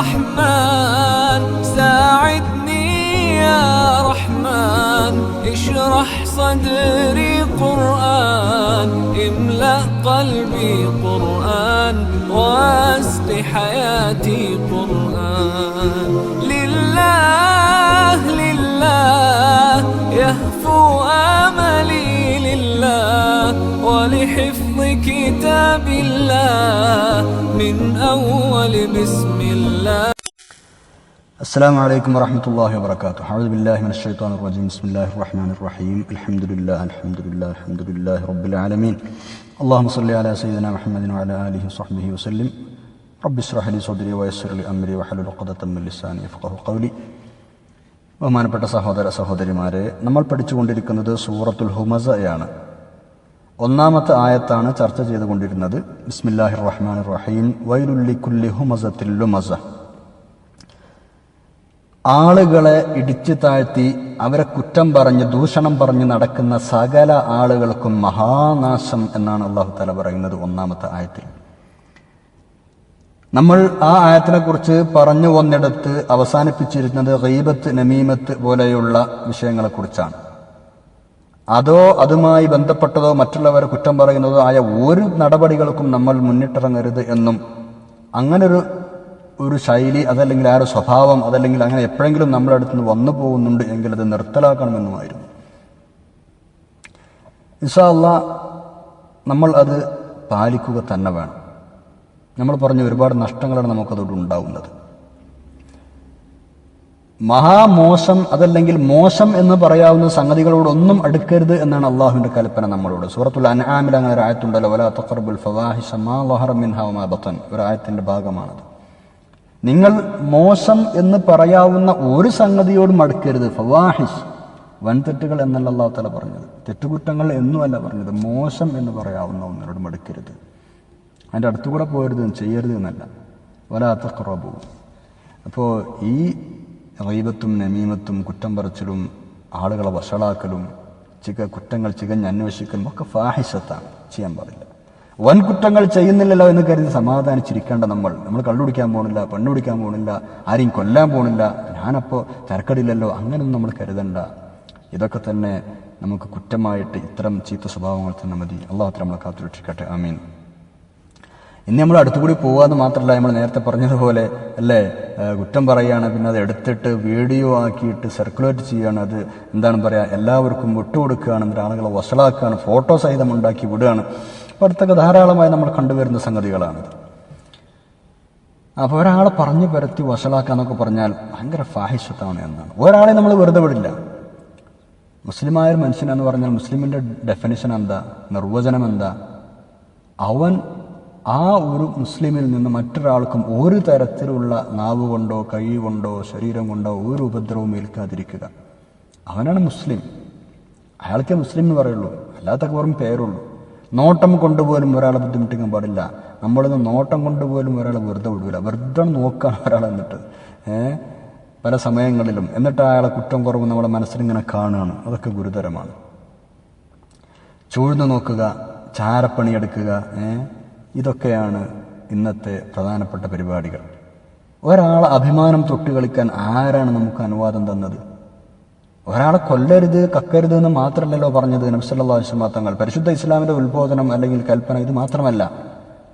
رحمن ساعدني يا رحمن. اشرح صدري قرآن املأ قلبي قرآن واسق حياتي قرآن. لله لله يهفو آملي لله ولحفظ كتاب الله من أول بسم الله السلام عليكم ورحمة الله وبركاته أعوذ بالله من الشيطان الرجيم بسم الله الرحمن الرحيم الحمد لله الحمد لله الحمد لله رب العالمين اللهم صل على سيدنا محمد وعلى آله وصحبه وسلم رب اشرح لي صدري ويسر لي أمري وحلل عقدة من لساني يفقه قولي ബഹുമാനപ്പെട്ട സഹോദര സഹോദരിമാരെ നമ്മൾ പഠിച്ചുകൊണ്ടിരിക്കുന്നത് സൂറത്തുൽ ഹുമസയാണ് ഒന്നാമത്തെ ആയത്താണ് ചർച്ച ചെയ്തുകൊണ്ടിരുന്നത്. ബിസ്മില്ലാഹി റഹ്മാൻ റഹീം വൈലുല്ലി കുല്ലി ഹുമസത്തിൽ ലുമസ. ആളുകളെ ഇടിച്ചു താഴ്ത്തി അവരെ കുറ്റം പറഞ്ഞ് ദൂഷണം പറഞ്ഞ് നടക്കുന്ന സകല ആളുകൾക്കും മഹാനാശം എന്നാണ് അള്ളാഹു തല പറയുന്നത് ഒന്നാമത്തെ ആയത്തിൽ. നമ്മൾ ആ ആയത്തിനെക്കുറിച്ച് പറഞ്ഞു വന്നിടത്ത് അവസാനിപ്പിച്ചിരുന്നത് ഗൈബത്ത് നമീമത്ത് പോലെയുള്ള വിഷയങ്ങളെക്കുറിച്ചാണ്. അതോ അതുമായി ബന്ധപ്പെട്ടതോ മറ്റുള്ളവരെ കുറ്റം പറയുന്നതോ ആയ ഒരു നടപടികൾക്കും നമ്മൾ മുന്നിട്ടിറങ്ങരുത് എന്നും അങ്ങനൊരു ഒരു ശൈലി അതല്ലെങ്കിൽ ആ ഒരു സ്വഭാവം അതല്ലെങ്കിൽ അങ്ങനെ എപ്പോഴെങ്കിലും നമ്മുടെ അടുത്ത് നിന്ന് വന്നു പോകുന്നുണ്ട് എങ്കിൽ അത് നിർത്തലാക്കണമെന്നുമായിരുന്നു. ഇൻഷാ അല്ലാ നമ്മൾ അത് പാലിക്കുക തന്നെ വേണം. നമ്മൾ പറഞ്ഞ ഒരുപാട് നഷ്ടങ്ങളാണ് നമുക്കതോട് ഉണ്ടാവുന്നത്. മഹാമോശം അതല്ലെങ്കിൽ മോശം എന്ന് പറയാവുന്ന സംഗതികളോടൊന്നും അടുക്കരുത് എന്നാണ് അള്ളാഹുവിന്റെ കൽപ്പന നമ്മളോട്. സൂറത്തുൽ അൻആമിൽ അങ്ങനെ ഒരു തഖർബുൽ ബത്തൻ. ഭാഗമാണത്. നിങ്ങൾ മോശം എന്ന് പറയാവുന്ന ഒരു സംഗതിയോടും അടുക്കരുത്. ഫവാഹിസ് വൻതെറ്റുകൾ എന്നല്ല അള്ളാഹു തല പറഞ്ഞത്. തെറ്റുകുറ്റങ്ങൾ എന്നുമല്ല പറഞ്ഞത്. മോശം എന്ന് പറയാവുന്ന ഒന്നിനോടും അടുക്കരുത്. അതിന്റെ അടുത്തുകൂടെ പോരുത് ചെയ്യരുത് എന്നല്ല. വലാത്ത കുറവ് അപ്പോൾ ഈ റൈബത്തും നമീമത്തും കുറ്റം പറച്ചിലും ആളുകളെ വഷളാക്കലും ചിക കുറ്റങ്ങൾ ചികഞ്ഞ് അന്വേഷിക്കലും ഒക്കെ ഫാഹിഷത്താണ്. ചെയ്യാൻ പാടില്ല. വൻ കുറ്റങ്ങൾ ചെയ്യുന്നില്ലല്ലോ എന്ന് കരുതി സമാധാനിച്ചിരിക്കേണ്ട നമ്മൾ. നമ്മൾ കള്ളുപിടിക്കാൻ പോകണില്ല പെണ്ണുപിടിക്കാൻ പോകണില്ല ആരെയും കൊല്ലാൻ പോകണില്ല ഞാനപ്പോൾ തിരക്കടില്ലല്ലോ അങ്ങനെയൊന്നും നമ്മൾ കരുതണ്ട. ഇതൊക്കെ തന്നെ നമുക്ക് കുറ്റമായിട്ട് ഇത്തരം ചീത്ത സ്വഭാവങ്ങൾ തന്നെ മതി. അള്ളാഹു നമ്മളെ കാത്തുരക്ഷിക്കട്ടെ. ആമീൻ. ഇനി നമ്മൾ അടുത്തുകൂടി പോകാമെന്ന് മാത്രമല്ല നമ്മൾ നേരത്തെ പറഞ്ഞതുപോലെ അല്ലേ? കുറ്റം പറയുകയാണ് പിന്നെ അത് എടുത്തിട്ട് വീഡിയോ ആക്കിയിട്ട് സർക്കുലേറ്റ് ചെയ്യുകയാണ് അത് എന്താണ് പറയുക എല്ലാവർക്കും വിട്ടുകൊടുക്കുകയാണ് എന്നിട്ട് ആളുകളെ വസളാക്കുകയാണ് ഫോട്ടോ സഹിതം ഉണ്ടാക്കി വിടുകയാണ്. അപ്പോൾ അടുത്തൊക്കെ ധാരാളമായി നമ്മൾ കണ്ടുവരുന്ന സംഗതികളാണിത്. അപ്പോൾ ഒരാളെ പറഞ്ഞു പരത്തി വസളാക്കുക എന്നൊക്കെ പറഞ്ഞാൽ ഭയങ്കര ഫാഹിഷത്താണ് എന്നാണ്. ഒരാളെ നമ്മൾ വെറുതെ വിടില്ല. മുസ്ലിമായ മനുഷ്യനെന്ന് പറഞ്ഞാൽ മുസ്ലിമിന്റെ ഡെഫിനിഷൻ എന്താ? നിർവചനം എന്താ? അവൻ ആ ഒരു മുസ്ലിമിൽ നിന്ന് മറ്റൊരാൾക്കും ഒരു തരത്തിലുള്ള നാവ് കൊണ്ടോ കൈ കൊണ്ടോ ശരീരം കൊണ്ടോ ഒരു ഉപദ്രവവും ഏൽക്കാതിരിക്കുക. അവനാണ് മുസ്ലിം. അയാൾക്കേ മുസ്ലിം എന്ന് പറയുള്ളൂ. അല്ലാത്ത വെറും പേരുള്ളൂ. നോട്ടം കൊണ്ടുപോലും ഒരാളെ ബുദ്ധിമുട്ടിക്കാൻ പാടില്ല. നമ്മളിന്ന് നോട്ടം കൊണ്ടുപോലും ഒരാളെ വെറുതെ വിടൂല. വെറുതെ നോക്കാൻ ഒരാൾ എന്നിട്ട് പല സമയങ്ങളിലും. എന്നിട്ട് അയാളെ കുറ്റം കുറവ് നമ്മുടെ മനസ്സിലിങ്ങനെ കാണുകയാണ്. അതൊക്കെ ഗുരുതരമാണ്. ചൂഴ്ന്നു നോക്കുക ചാരപ്പണിയെടുക്കുക ഏഹ് ഇതൊക്കെയാണ് ഇന്നത്തെ പ്രധാനപ്പെട്ട പരിപാടികൾ. ഒരാൾ അഭിമാനം തൊട്ട് കളിക്കാൻ ആരാണ് നമുക്ക് അനുവാദം തന്നത്? ഒരാളെ കൊല്ലരുത് കക്കരുത് എന്ന് മാത്രമല്ലല്ലോ പറഞ്ഞത് നബ്സല്ലാ തങ്ങൾ. പരിശുദ്ധ ഇസ്ലാമിന്റെ ഉത്ബോധനം അല്ലെങ്കിൽ കൽപ്പന ഇത് മാത്രമല്ല.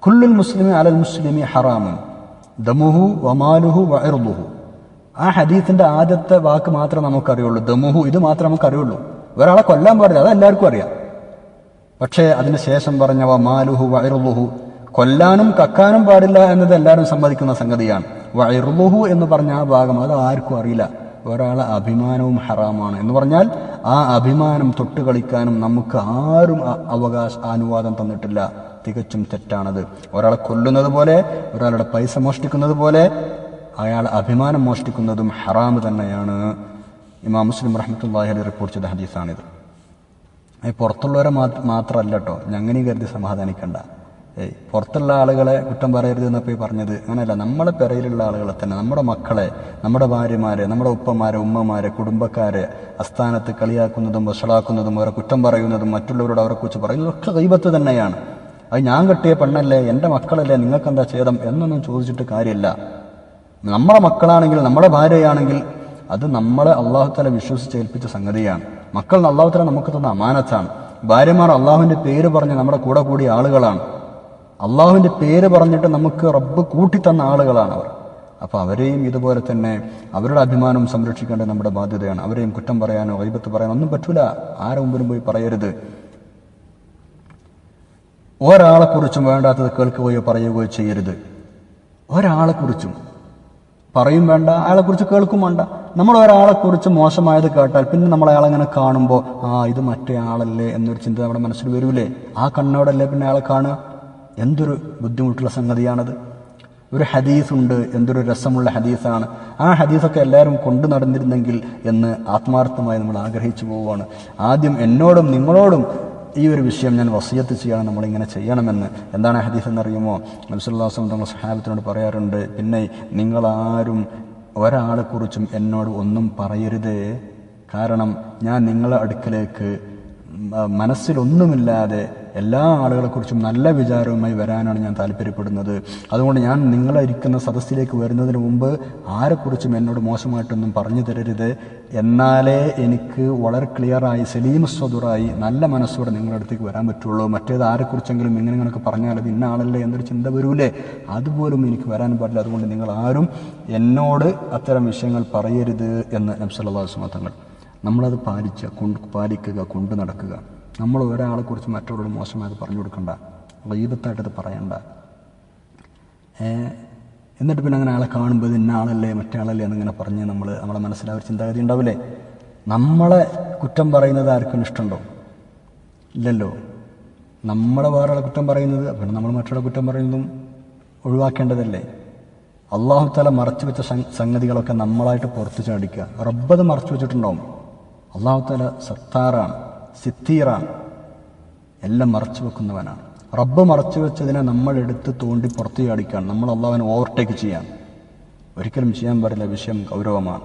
കുല്ലുൽ മുസ്ലിമി അലൽ മുസ്ലിമി ഹറാമു ദമുഹു വമാലുഹു വയറുബുഹു ആ ഹദീത്തിന്റെ ആദ്യത്തെ വാക്ക് മാത്രമേ നമുക്കറിയുള്ളൂ. ദമുഹു ഇത് മാത്രമേ നമുക്കറിയുള്ളൂ. ഒരാളെ കൊല്ലാൻ പാടില്ല അത് എല്ലാവർക്കും അറിയാം. പക്ഷേ അതിന് ശേഷം പറഞ്ഞ വമാലുഹു വയറുബുഹു കൊല്ലാനും കക്കാനും പാടില്ല എന്നത് എല്ലാവരും സമ്മതിക്കുന്ന സംഗതിയാണ്. വയറുബുഹു എന്ന് പറഞ്ഞ ആ ഭാഗം അത് ആർക്കും അറിയില്ല. ഒരാളെ അഭിമാനവും ഹറാമാണ്. എന്ന് പറഞ്ഞാൽ ആ അഭിമാനം തൊട്ട് കളിക്കാനും നമുക്ക് ആരും അവകാശ അനുവാദം തന്നിട്ടില്ല. തികച്ചും തെറ്റാണത്. ഒരാളെ കൊല്ലുന്നത് പോലെ ഒരാളുടെ പൈസ മോഷ്ടിക്കുന്നത് പോലെ അയാൾ അഭിമാനം മോഷ്ടിക്കുന്നതും ഹറാമ് തന്നെയാണ്. ഇമാം മുസ്ലിം റഹ്മത്തുള്ളാഹി അലി റിപ്പോർട്ട് ചെയ്ത ഹദീസാണിത്. പുറത്തുള്ളവരെ മാത്രമല്ല കേട്ടോ ഞങ്ങനെ കരുതി സമാധാനിക്കണ്ട. പുറത്തുള്ള ആളുകളെ കുറ്റം പറയരുത് എന്നപ്പോൾ ഈ പറഞ്ഞത്. അങ്ങനെയല്ല നമ്മളെ പെരയിലുള്ള ആളുകളെ തന്നെ നമ്മുടെ മക്കളെ നമ്മുടെ ഭാര്യമാരെ നമ്മുടെ ഉപ്പമാരെ ഉമ്മമാരെ കുടുംബക്കാരെ അസ്ഥാനത്ത് കളിയാക്കുന്നതും വഷളാക്കുന്നതും അവരെ കുറ്റം പറയുന്നതും മറ്റുള്ളവരോട് അവരെ കുറിച്ച് പറയുന്നതും ഒക്കെ ദൈവത്ത് തന്നെയാണ്. അത് ഞാൻ കെട്ടിയ പെണ്ണല്ലേ എന്റെ മക്കളല്ലേ നിങ്ങൾക്കെന്താ ഛേദം എന്നൊന്നും ചോദിച്ചിട്ട് കാര്യമില്ല. നമ്മുടെ മക്കളാണെങ്കിൽ നമ്മുടെ ഭാര്യയാണെങ്കിൽ അത് നമ്മളെ അള്ളാഹുത്തല വിശ്വസിച്ച് ഏൽപ്പിച്ച സംഗതിയാണ്. മക്കൾ അള്ളാഹുത്തല നമുക്ക് തന്ന അമാനത്താണ്. ഭാര്യമാർ അള്ളാഹുവിന്റെ പേര് പറഞ്ഞ് നമ്മുടെ കൂടെ കൂടിയ ആളുകളാണ്. അള്ളാഹുവിന്റെ പേര് പറഞ്ഞിട്ട് നമുക്ക് റബ്ബ് കൂട്ടിത്തന്ന ആളുകളാണ് അവർ. അപ്പോൾ അവരെയും ഇതുപോലെ തന്നെ അവരുടെ അഭിമാനം സംരക്ഷിക്കേണ്ടത് നമ്മുടെ ബാധ്യതയാണ്. അവരെയും കുറ്റം പറയാനോ വൈബത്ത് പറയാനോ ഒന്നും പറ്റൂല. ആരെ മുമ്പിലും പോയി പറയരുത്. ഒരാളെക്കുറിച്ചും വേണ്ടാത്തത് കേൾക്കുകയോ പറയുകയോ ചെയ്യരുത്. ഒരാളെക്കുറിച്ചും. പറയും വേണ്ട അയാളെക്കുറിച്ച് കേൾക്കും വേണ്ട. നമ്മൾ ഒരാളെക്കുറിച്ച് മോശമായത് കേട്ടാൽ പിന്നെ നമ്മൾ അയാളെങ്ങനെ കാണുമ്പോൾ ആ ഇത് മറ്റേ ആളല്ലേ എന്നൊരു ചിന്ത നമ്മുടെ മനസ്സിൽ വരൂലേ? ആ കണ്ണോടല്ലേ പിന്നെ അയാളെ കാണുക? എന്തൊരു ബുദ്ധിമുട്ടുള്ള സംഗതിയാണത്? ഒരു ഹദീസുണ്ട് എന്തൊരു രസമുള്ള ഹദീസാണ്. ആ ഹദീസൊക്കെ എല്ലാവരും കൊണ്ടു നടന്നിരുന്നെങ്കിൽ എന്ന് ആത്മാർത്ഥമായി നമ്മൾ ആഗ്രഹിച്ചു പോവുകയാണ്. ആദ്യം എന്നോടും നിങ്ങളോടും ഈ ഒരു വിഷയം ഞാൻ വസിയത്ത് ചെയ്യണം നമ്മളിങ്ങനെ ചെയ്യണമെന്ന്. എന്താണ് ഹദീസ് എന്നറിയുമോ? നബ്സുല്ലാസ്ലം തങ്ങൾ സഹാബത്തിനോട് പറയാറുണ്ട് പിന്നെ നിങ്ങളാരും ഒരാളെക്കുറിച്ചും എന്നോട് ഒന്നും പറയരുത്. കാരണം ഞാൻ നിങ്ങളെ അടുക്കലേക്ക് മനസ്സിലൊന്നുമില്ലാതെ എല്ലാ ആളുകളെക്കുറിച്ചും നല്ല വിചാരവുമായി വരാനാണ് ഞാൻ താല്പര്യപ്പെടുന്നത്. അതുകൊണ്ട് ഞാൻ നിങ്ങളിരിക്കുന്ന സദസ്സിലേക്ക് വരുന്നതിന് മുമ്പ് ആരെക്കുറിച്ചും എന്നോട് മോശമായിട്ടൊന്നും പറഞ്ഞു തരരുത്. എന്നാലേ എനിക്ക് വളരെ ക്ലിയറായി സലീം സ്വതുറായി നല്ല മനസ്സോടെ നിങ്ങളുടെ അടുത്തേക്ക് വരാൻ പറ്റുള്ളൂ. മറ്റേത് ആരെക്കുറിച്ചെങ്കിലും ഇങ്ങനെ ഇങ്ങനെയൊക്കെ പറഞ്ഞാൽ അത് ഇന്ന ആളല്ലേ എന്നൊരു ചിന്ത വരൂലേ? അതുപോലും എനിക്ക് വരാൻ പാടില്ല. അതുകൊണ്ട് നിങ്ങൾ ആരും എന്നോട് അത്തരം വിഷയങ്ങൾ പറയരുത് എന്ന് നബ്സല്ലാ തങ്ങൾ. നമ്മളത് പാലിച്ച കൊണ്ട് പാലിക്കുക കൊണ്ടു നടക്കുക. നമ്മൾ ഒരാളെക്കുറിച്ച് മറ്റൊരാൾ മോശമായിട്ട് പറഞ്ഞു കൊടുക്കണ്ട. ഗീബത്തായിട്ടത് പറയണ്ട. എന്നിട്ട് പിന്നെ അങ്ങനെ ആളെ കാണുമ്പോൾ ഇന്ന ആളല്ലേ മറ്റേ ആളല്ലേ എന്നിങ്ങനെ പറഞ്ഞ് നമ്മൾ നമ്മളെ മനസ്സിൽ ഒരു ചിന്താഗതി ഉണ്ടാവില്ലേ? നമ്മളെ കുറ്റം പറയുന്നത് ആർക്കും ഇഷ്ടമുണ്ടോ? ഇല്ലല്ലോ. നമ്മളെ വേറൊരാളെ കുറ്റം പറയുന്നത് പിന്നെ നമ്മൾ മറ്റൊരാളെ കുറ്റം പറയുന്നതും ഒഴിവാക്കേണ്ടതല്ലേ? അള്ളാഹു തല മറച്ചു വെച്ച സംഗതികളൊക്കെ നമ്മളായിട്ട് പുറത്തു ചാടിക്കുക. റബ്ബത് മറച്ചു വെച്ചിട്ടുണ്ടാവും. അള്ളാഹു തല സത്താറാണ്. സിത്തീറാണ് എല്ലാം മറച്ചു വെക്കുന്നവനാണ്. റബ്ബ് മറച്ചു വെച്ചതിനെ നമ്മൾ എടുത്ത് തോണ്ടി പുറത്തു ചാടിക്കാൻ നമ്മൾ അള്ളാഹുവിനെ ഓവർടേക്ക് ചെയ്യാൻ. ഒരിക്കലും ചെയ്യാൻ പാടില്ല. വിഷയം ഗൗരവമാണ്.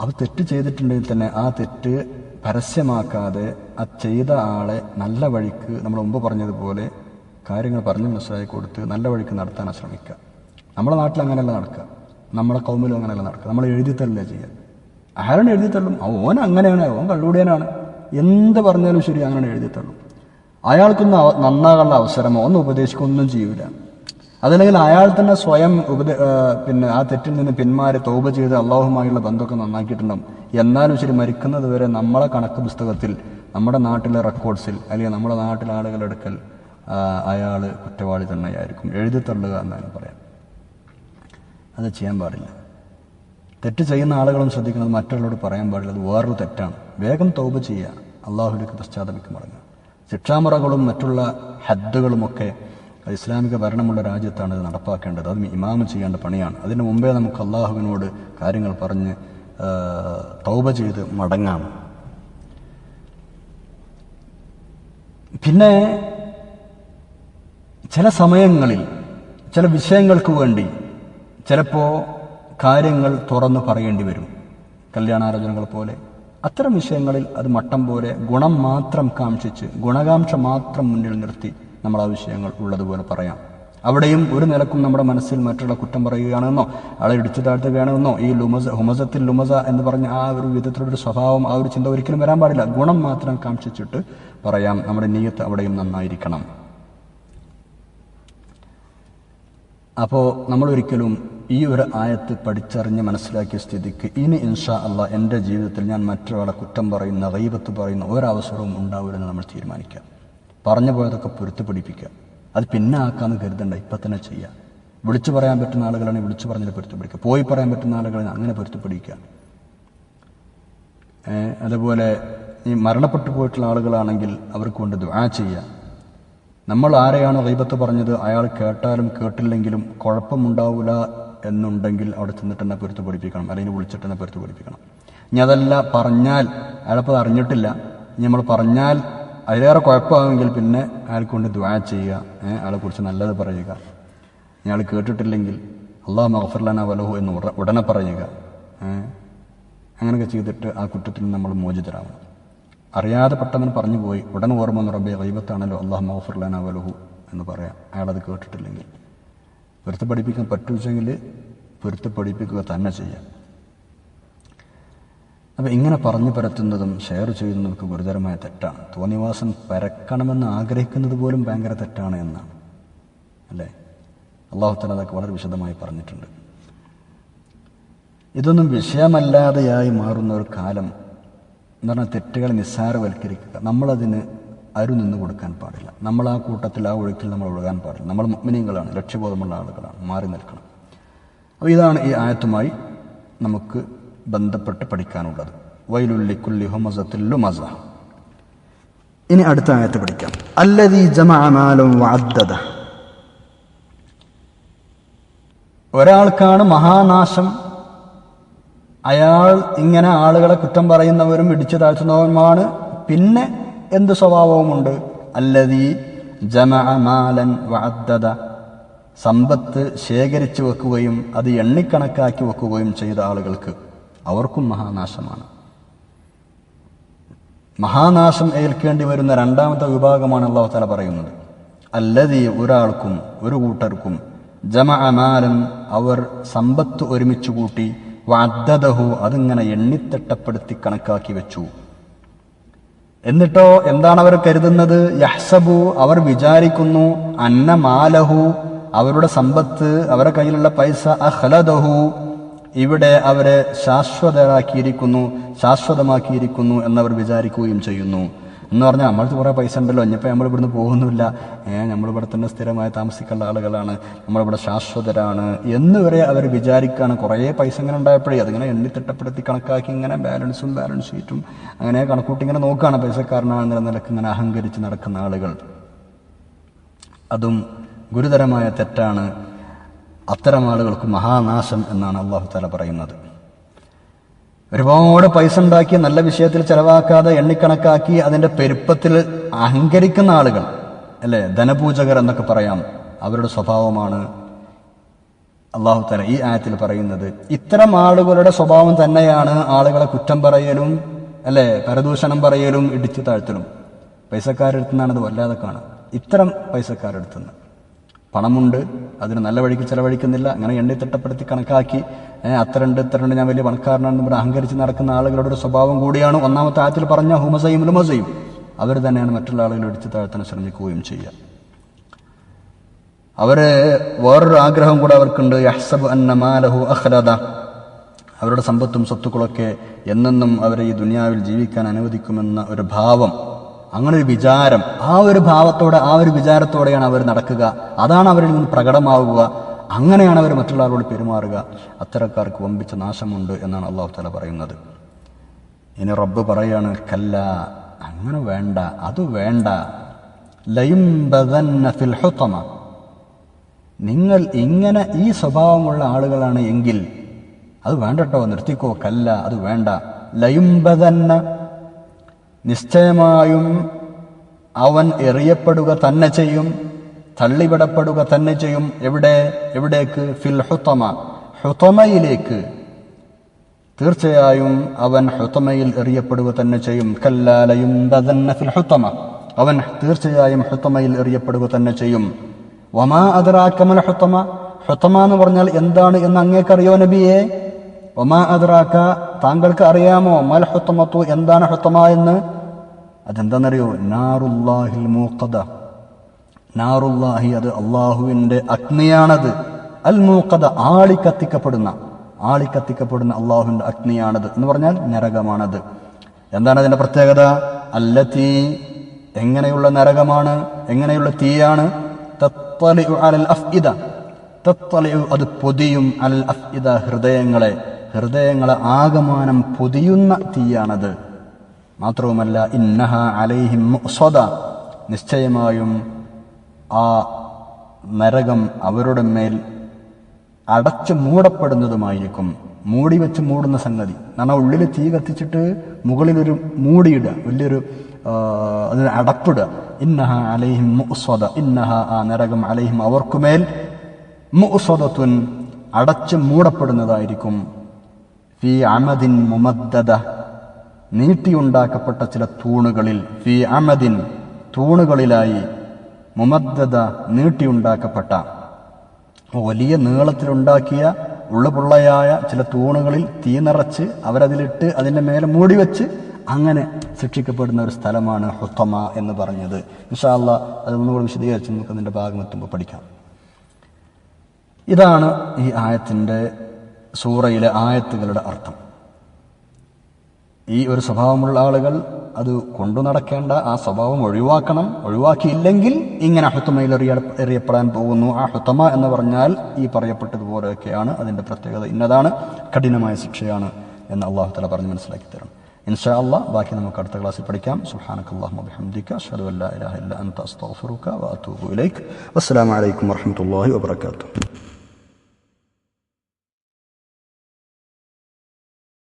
അത് തെറ്റ് ചെയ്തിട്ടുണ്ടെങ്കിൽ തന്നെ ആ തെറ്റ് പരസ്യമാക്കാതെ ആ ചെയ്ത ആളെ നല്ല വഴിക്ക് നമ്മൾ മുമ്പ് പറഞ്ഞതുപോലെ കാര്യങ്ങൾ പറഞ്ഞ് മനസ്സിലാക്കി കൊടുത്ത് നല്ല വഴിക്ക് നടത്താനാണ് ശ്രമിക്കുക. നമ്മുടെ നാട്ടിൽ അങ്ങനെയല്ല നടക്കുക. നമ്മുടെ കൗമിലും അങ്ങനെയല്ല നടക്കുക. നമ്മൾ എഴുതി തള്ളുക ചെയ്യുക. ആരാണ് എഴുതി തള്ളും ഓൻ അങ്ങനെയാണ് ഓൻ കള്ളുകൂടിയനാണ് എന്ത് പറഞ്ഞാലും ശരി അങ്ങനെ എഴുതിത്തള്ളും അയാൾക്കൊന്ന് അവ- നന്നാകാനുള്ള അവസരമോ ഒന്നും ഉപദേശിക്കൊന്നും ചെയ്യൂല. അതല്ലെങ്കിൽ അയാൾ തന്നെ സ്വയം ഉപദേ പിന്നെ ആ തെറ്റിൽ നിന്ന് പിന്മാറി തോപ ചെയ്ത് അള്ളാഹുമായുള്ള ബന്ധമൊക്കെ നന്നാക്കിയിട്ടുണ്ടാവും. എന്നാലും ശരി മരിക്കുന്നത് വരെ നമ്മളെ കണക്ക് പുസ്തകത്തിൽ നമ്മുടെ നാട്ടിലെ റെക്കോർഡ്സിൽ അല്ലെങ്കിൽ നമ്മുടെ നാട്ടിലെ ആളുകളെടുക്കൽ അയാൾ കുറ്റവാളി തന്നെയായിരിക്കും. എഴുതിത്തള്ളുക എന്നാണ് പറയാം അത് ചെയ്യാൻ പാടില്ല. തെറ്റ് ചെയ്യുന്ന ആളുകളും ശ്രദ്ധിക്കുന്നത് മറ്റുള്ളവരോട് പറയാൻ പാടില്ല. അത് വേറൊരു തെറ്റാണ്. വേഗം തൗബ ചെയ്യുക. അള്ളാഹുലേക്ക് പശ്ചാത്തപിക്കും മടങ്ങുക ശിക്ഷാമുറകളും മറ്റുള്ള ഹദ്ദുകളുമൊക്കെ ഇസ്ലാമിക ഭരണമുള്ള രാജ്യത്താണ് ഇത് നടപ്പാക്കേണ്ടത്. അത് ഇമാമ് ചെയ്യേണ്ട പണിയാണ്. അതിന് മുമ്പേ നമുക്ക് അള്ളാഹുവിനോട് കാര്യങ്ങൾ പറഞ്ഞ് തൗബ ചെയ്ത് മടങ്ങാം. പിന്നെ ചില സമയങ്ങളിൽ ചില വിഷയങ്ങൾക്ക് വേണ്ടി ചിലപ്പോൾ കാര്യങ്ങൾ തുറന്നു പറയേണ്ടി വരും. കല്യാണാലോചനകൾ പോലെ അത്തരം വിഷയങ്ങളിൽ അത് മട്ടം പോലെ ഗുണം മാത്രം കാംക്ഷിച്ച് ഗുണകാംക്ഷ മാത്രം മുന്നിൽ നിർത്തി നമ്മൾ ആ വിഷയങ്ങൾ ഉള്ളതുപോലെ പറയാം. അവിടെയും ഒരു നിലക്കും നമ്മുടെ മനസ്സിൽ മറ്റുള്ള കുറ്റം പറയുകയാണെന്നോ ആളെ ഇടിച്ചു താഴ്ത്തുകയാണെന്നോ ഈ ലുമസ ഹുമസത്തിൽ ലുമസ എന്ന് പറഞ്ഞ ആ ഒരു വിധത്തിലൊരു സ്വഭാവം ആ ഒരു ചിന്ത ഒരിക്കലും വരാൻ പാടില്ല. ഗുണം മാത്രം കാംക്ഷിച്ചിട്ട് പറയാം നമ്മുടെ നീയത്ത് അവിടെയും നന്നായിരിക്കണം. അപ്പോൾ നമ്മൾ ഒരിക്കലും ഈ ഒരു ആയത്ത് പഠിച്ചറിഞ്ഞ് മനസ്സിലാക്കിയ സ്ഥിതിക്ക് ഇനി ഇൻഷാ അല്ല എന്റെ ജീവിതത്തിൽ ഞാൻ മറ്റൊരാളെ കുറ്റം പറയുന്ന റൈബത്ത് പറയുന്ന ഒരവസരവും ഉണ്ടാവില്ലെന്ന് നമ്മൾ തീരുമാനിക്കാം. പറഞ്ഞു പോയതൊക്കെ പൊരുത്ത് പിടിപ്പിക്കുക അത് പിന്നെ ആക്കാമെന്ന് കരുതണ്ട ഇപ്പം തന്നെ ചെയ്യുക വിളിച്ചു പറയാൻ പറ്റുന്ന ആളുകളാണെങ്കിൽ വിളിച്ചു പറഞ്ഞാൽ പൊരുത്ത് പിടിക്കുക പോയി പറയാൻ പറ്റുന്ന ആളുകളെ അങ്ങനെ പൊരുത്ത് പിടിക്കുക അതുപോലെ ഈ മരണപ്പെട്ടു പോയിട്ടുള്ള ആളുകളാണെങ്കിൽ അവർക്ക് കൊണ്ട് ദുആ ചെയ്യുക നമ്മൾ ആരെയാണോ റൈബത്ത് പറഞ്ഞത്? അയാൾ കേട്ടാലും കേട്ടില്ലെങ്കിലും കുഴപ്പമുണ്ടാവില്ല എന്നുണ്ടെങ്കിൽ അവിടെ ചെന്നിട്ട് എന്നെ പൊരുത്ത് പഠിപ്പിക്കണം? അല്ലെങ്കിൽ വിളിച്ചിട്ട് എന്നെ പൊരുത്ത് പഠിപ്പിക്കണം? ഇനി അതല്ല പറഞ്ഞാൽ അയാളിപ്പോൾ അറിഞ്ഞിട്ടില്ല. ഇനി നമ്മൾ പറഞ്ഞാൽ അതിലേറെ കുഴപ്പമാകുമെങ്കിൽ പിന്നെ അയാൾക്ക് കൊണ്ട് ദ്വാ ചെയ്യുക അയാളെക്കുറിച്ച് അയാളെ കുറിച്ച് നല്ലത് പറയുക. ഇനി അയാൾ കേട്ടിട്ടില്ലെങ്കിൽ അള്ളാഹ് മഹഫർലാന വലഹു എന്ന് ഉട- ഉടനെ പറയുക. അങ്ങനെയൊക്കെ ചെയ്തിട്ട് ആ കുറ്റത്തിൽ നമ്മൾ മോചിതരാവണം. അറിയാതെ പെട്ടെന്ന് പറഞ്ഞു പോയി. ഉടൻ ഓർമ്മ എന്ന് റബ്ബെ ഗൈബത്താണല്ലോ അള്ളാഹ് മഹഫുർലാന വലഹു എന്ന് പറയാം. അയാളത് കേട്ടിട്ടില്ലെങ്കിൽ. വെറുതെ പഠിപ്പിക്കാൻ പറ്റുവെച്ചെങ്കിൽ പൊരുത്തപ്പെടിപ്പിക്കുക തന്നെ ചെയ്യാം. അപ്പം ഇങ്ങനെ പറഞ്ഞു പരത്തുന്നതും ഷെയർ ചെയ്യുന്നതും ഗുരുതരമായ തെറ്റാണ്. തോന്നിവാസം പരക്കണമെന്ന് ആഗ്രഹിക്കുന്നത് പോലും ഭയങ്കര തെറ്റാണ് എന്നാണ്. അല്ലേ? അള്ളാഹുത്തല അതൊക്കെ വളരെ വിശദമായി പറഞ്ഞിട്ടുണ്ട്. ഇതൊന്നും വിഷയമല്ലാതെയായി മാറുന്ന ഒരു കാലം എന്ന് പറഞ്ഞാൽ തെറ്റുകൾ നിസ്സാരവൽക്കരിക്കുക. നമ്മളതിന് അരു നിന്ന് കൊടുക്കാൻ പാടില്ല. നമ്മൾ ആ കൂട്ടത്തിൽ ആ ഒഴുക്കിൽ നമ്മൾ ഒഴുകാൻ പാടില്ല. നമ്മൾ മുഗ്മിനികളാണ് ലക്ഷ്യബോധമുള്ള ആളുകളാണ് മാറി നിൽക്കണം. അപ്പോൾ ഇതാണ് ഈ ആയത്തുമായി നമുക്ക് ബന്ധപ്പെട്ട് പഠിക്കാനുള്ളത്. വൈലുള്ളി കുല്ലി ഹൊമസത്തില്ലു മസ ഇനി അടുത്ത ആയത്ത് പഠിക്കാം. അല്ലതീ ജമാലും വഅദ്ദദ. ഒരാൾക്കാണ് മഹാനാശം. അയാൾ ഇങ്ങനെ ആളുകളെ കുറ്റം പറയുന്നവരും ഇടിച്ചു താഴ്ത്തുന്നവരുമാണ്. പിന്നെ എന്ത് സ്വഭാവവുമുണ്ട്? അല്ലതീ ജമാലൻ വഅദ്ദദ. സമ്പത്ത് ശേഖരിച്ചു വെക്കുകയും അത് എണ്ണിക്കണക്കാക്കി വെക്കുകയും ചെയ്ത ആളുകൾക്ക് അവർക്കും മഹാനാശമാണ്. മഹാനാശം ഏൽക്കേണ്ടി വരുന്ന രണ്ടാമത്തെ വിഭാഗമാണ് അള്ളാഹു തല പറയുന്നത്. അല്ലതി ഒരാൾക്കും ഒരു കൂട്ടർക്കും ജമ അമാലൻ അവർ സമ്പത്ത് ഒരുമിച്ച് കൂട്ടി വദ്ദഹു അതിങ്ങനെ എണ്ണിത്തിട്ടപ്പെടുത്തി കണക്കാക്കി വെച്ചു. എന്നിട്ടോ എന്താണ് അവർ കരുതുന്നത്? യഹ്സബു അവർ വിചാരിക്കുന്നു അന്ന മാലഹു അവരുടെ സമ്പത്ത് അവരുടെ കയ്യിലുള്ള പൈസ അഹ്ലദഹു ഇവിടെ അവരെ ശാശ്വതരാക്കിയിരിക്കുന്നു ശാശ്വതമാക്കിയിരിക്കുന്നു എന്നവർ വിചാരിക്കുകയും ചെയ്യുന്നു. എന്ന് പറഞ്ഞാൽ നമ്മൾക്ക് കുറേ പൈസ ഉണ്ടല്ലോ. ഇനിയിപ്പോൾ നമ്മൾ ഇവിടുന്ന് പോകുന്നില്ല. ഏ നമ്മളിവിടെ തന്നെ സ്ഥിരമായി താമസിക്കേണ്ട ആളുകളാണ്. നമ്മളിവിടെ ശാശ്വതരാണ്. എന്ന് വരെ അവർ വിചാരിക്കുകയാണ് കുറേ പൈസ ഇങ്ങനെ ഉണ്ടായപ്പോഴേ അതിങ്ങനെ എണ്ണി തിട്ടപ്പെടുത്തി കണക്കാക്കി ഇങ്ങനെ ബാലൻസും ബാലൻസ് ഷീറ്റും അങ്ങനെ കണക്കൂട്ടി ഇങ്ങനെ നോക്കുകയാണ് പൈസക്കാരനാണെന്ന നിലയ്ക്ക് ഇങ്ങനെ അഹങ്കരിച്ച് നടക്കുന്ന ആളുകൾ. അതും ഗുരുതരമായ തെറ്റാണ്. അത്തരം ആളുകൾക്ക് മഹാനാശം എന്നാണ് അള്ളാഹു താല പറയുന്നത്. ഒരുപാട് പൈസ ഉണ്ടാക്കി നല്ല വിഷയത്തിൽ ചെലവാക്കാതെ എണ്ണിക്കണക്കാക്കി അതിന്റെ പെരുപ്പത്തിൽ അഹങ്കരിക്കുന്ന ആളുകൾ അല്ലേ? ധനപൂജകർ എന്നൊക്കെ പറയാം. അവരുടെ സ്വഭാവമാണ് അള്ളാഹു തല ഈ ആയത്തിൽ പറയുന്നത്. ഇത്തരം ആളുകളുടെ സ്വഭാവം തന്നെയാണ് ആളുകളെ കുറ്റം പറയലും അല്ലേ? പരദൂഷണം പറയലും ഇടിച്ചു താഴ്ത്തലും. പൈസക്കാരെടുത്തുനിന്നാണ് അത് വല്ലാതെ കാണുക ഇത്തരം പൈസക്കാരെടുത്തുനിന്ന് പണമുണ്ട്. അതിന് നല്ല വഴിക്ക് ചെലവഴിക്കുന്നില്ല. അങ്ങനെ എണ്ണി തിട്ടപ്പെടുത്തി കണക്കാക്കി. അത്രണ്ട് ഇത്രണ്ട് ഞാൻ വലിയ പണക്കാരനാണെന്ന് പറഞ്ഞ് അഹങ്കരിച്ച് നടക്കുന്ന ആളുകളുടെ ഒരു സ്വഭാവം കൂടിയാണ്. ഒന്നാമത്തെ ആറ്റിൽ പറഞ്ഞ ഹുമസയും ലുമസയും അവർ തന്നെയാണ് മറ്റുള്ള ആളുകൾ ഇടിച്ച് താഴ്ത്താൻ ശ്രമിക്കുകയും ചെയ്യുക. അവർ വേറൊരു ആഗ്രഹം കൂടെ അവർക്കുണ്ട്. യഹ്സബ് അന്ന മാലഹു അഹ്ലദ അവരുടെ സമ്പത്തും സ്വത്തുക്കളൊക്കെ എന്നെന്നും അവരെ ഈ ദുനിയാവിൽ ജീവിക്കാൻ അനുവദിക്കുമെന്ന ഒരു ഭാവം. അങ്ങനെ ഒരു വിചാരം ആ ഒരു ഭാവത്തോടെ ആ ഒരു വിചാരത്തോടെയാണ് അവർ നടക്കുക. അതാണ് അവരിൽ നിന്ന് പ്രകടമാവുക. അങ്ങനെയാണ് അവർ മറ്റുള്ളവരോട് പെരുമാറുക. അത്തരക്കാർക്ക് വമ്പിച്ച നാശമുണ്ട് എന്നാണ് അള്ളാഹു തല പറയുന്നത്. ഇനി റബ്ബ് പറയാണ് കല്ല അങ്ങനെ വേണ്ട അത് വേണ്ട. ഹുത്തമ നിങ്ങൾ ഇങ്ങനെ ഈ സ്വഭാവമുള്ള ആളുകളാണ് എങ്കിൽ അത് വേണ്ടട്ടോ നിർത്തിക്കോ കല്ല അത് വേണ്ട. ലയുംബദന്ന നിശ്ചയമായും അവൻ എറിയപ്പെടുക തന്നെ ചെയ്യും തള്ളിവിടപ്പെടുക തന്നെ ചെയ്യും. എവിടെ? എവിടേക്ക്? ഫിൽ ഹുത്തമ ഹുത്തമയിലേക്ക് തീർച്ചയായും അവൻ ഹുത്തമയിൽ എറിയപ്പെടുക തന്നെ ചെയ്യും. കല്ലാലയും ഫിൽ ഹുത്തമ അവൻ തീർച്ചയായും ഹുത്തമയിൽ എറിയപ്പെടുക തന്നെ ചെയ്യും. വമാ അതിറാക്കമൽ ഹുത്തമ ഹുത്തമ എന്ന് പറഞ്ഞാൽ എന്താണ് എന്ന് അങ്ങേക്കറിയോ നബിയെ? ഒമാ അതിറാക്ക താങ്കൾക്ക് അറിയാമോ? മൽ ഹുത്തമത്തു എന്താണ് ഹുത്തമ എന്ന്? അതെന്താണെന്നറിയോ? നാറുല്ലാഹിൽ മൂക്കത നാറുല്ലാഹി അത് അള്ളാഹുവിന്റെ അഗ്നിയാണത്. അൽ മൂക്കത ആളി കത്തിക്കപ്പെടുന്ന ആളി കത്തിക്കപ്പെടുന്ന അള്ളാഹുവിന്റെ അഗ്നിയാണത് എന്ന് പറഞ്ഞാൽ നരകമാണത്. എന്താണ് അതിന്റെ പ്രത്യേകത? അല്ല തീ എങ്ങനെയുള്ള നരകമാണ്? എങ്ങനെയുള്ള തീയാണ്? അലൽ അഫ്ഇദ. അത് പൊതിയും അൽ അഫ്ഇദ ഹൃദയങ്ങളെ. ഹൃദയങ്ങളെ ആകമാനം പൊതിയുന്ന തീയാണത്. മാത്രവുമല്ല ഇന്നഹ അലൈഹിം സ്വത നിശ്ചയമായും ആ നരകം അവരുടെ മേൽ അടച്ചു മൂടപ്പെടുന്നതുമായിരിക്കും. മൂടി വെച്ച് മൂടുന്ന സംഗതി. കാരണം ഉള്ളിൽ തീ കത്തിച്ചിട്ട് മുകളിലൊരു മൂടിയിടുക വലിയൊരു അതിന് അടപ്പിടുക. ഇന്നഹ അലൈഹിം മുഅ്സദ ഇന്നഹ ആ നരകം അലൈഹിം അവർക്കുമേൽ മുഅ്സദത്തുൻ അടച്ചു മൂടപ്പെടുന്നതായിരിക്കും. ഫി അമദിൻ മുമദ്ദദ. നീട്ടിയുണ്ടാക്കപ്പെട്ട ചില തൂണുകളിൽ ഫി അമദിൻ തൂണുകളിലായി മുമദ്ദദ നീട്ടിയുണ്ടാക്കപ്പെട്ട വലിയ നീളത്തിലുണ്ടാക്കിയ ഉള്ളുപുള്ളയായ ചില തൂണുകളിൽ തീ നിറച്ച് അവരതിലിട്ട് അതിന്റെ മേലെ മൂടി വെച്ച് അങ്ങനെ ശിക്ഷിക്കപ്പെടുന്ന ഒരു സ്ഥലമാണ് ഹുത്തമ എന്ന് പറഞ്ഞത്. ഇൻഷാല്ല അത് ഒന്നുകൂടി വിശദീകരിച്ച് നമുക്ക് അതിന്റെ ഭാഗം എത്തുമ്പോൾ പഠിക്കാം. ഇതാണ് ഈ ആയത്തിന്റെ സൂറയിലെ ആയത്തുകളുടെ അർത്ഥം. ഈ ഒരു സ്വഭാവമുള്ള ആളുകൾ അത് കൊണ്ടു നടക്കേണ്ട ആ സ്വഭാവം ഒഴിവാക്കണം. ഒഴിവാക്കിയില്ലെങ്കിൽ ഇങ്ങനെ ഹുത്തമയിൽ എറിയ എറിയപ്പെടാൻ പോകുന്നു. ആ ഹുത്തമ എന്ന് പറഞ്ഞാൽ ഈ പറയപ്പെട്ടതുപോലെയൊക്കെയാണ് അതിന്റെ പ്രത്യേകത. ഇന്നതാണ് കഠിനമായ ശിക്ഷയാണ് എന്ന് അള്ളാഹു തല പറഞ്ഞ് മനസ്സിലാക്കി തരണം ഇൻഷാ അള്ളാഹ് ബാക്കി നമുക്ക് അടുത്ത ക്ലാസ്സിൽ പഠിക്കാം. സുഹാനക്ക് അള്ളാഹു ബിഹംദിക അഷ്ഹദു അല്ലാ ഇലാഹ ഇല്ല അസ്തഗ്ഫിറുക അലൈക്കും